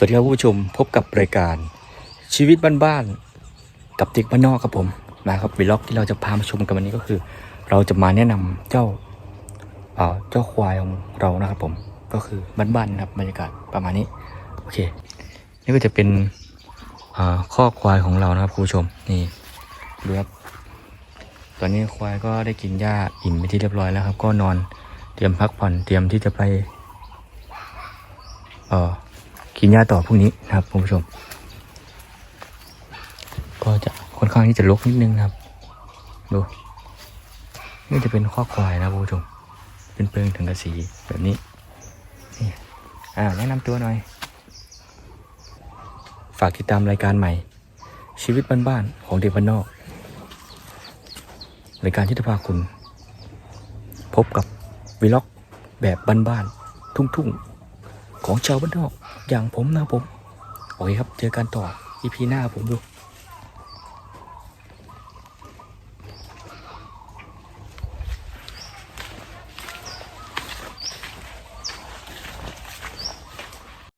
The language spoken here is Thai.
สวัสดีครับผู้ชมพบกับรายการชีวิตบ้านๆกับเด็กบ้านนอกครับผมมาครับวีล็อกที่เราจะพามาชมกันวันนี้ก็คือ เราจะมาแนะนำเจ้าเอ่อเจ้าควายของเรานะครับผมก็คือบ้านๆนะครับบรรยากาศประมาณนี้โอเค นี่ก็จะเป็นอ่าข้อควายของเรานะครับคุณผู้ชมนี่ดูครับตอนนี้ควายก็ได้กินหญ้าอิ่มไปที่เรียบร้อยแล้วครับ ก็นอนเตรียมพักผ่อนเตรียมที่จะไปเอ่อ กินหญ้าต่อพรุ่งนี้นะครับคุณผู้ชม ก็จะค่อนข้างที่จะรกนิดนึงนะครับ ดูนี่จะเป็นข้อควายนะคุณผู้ชม เป็นเปลืองถึงกระสีแบบนี้นี่อ่าแนะนำตัวหน่อย ฝากติดตามรายการใหม่ ชีวิตบ้านๆของเด็กบ้านนอกรายการที่จะพาคุณ พบกับวีล็อกแบบบ้านๆทุ่งๆ ของชาวบ้านนอกอย่างผมนะผม โอเคครับ เจอกันต่ออีพีหน้าผมดู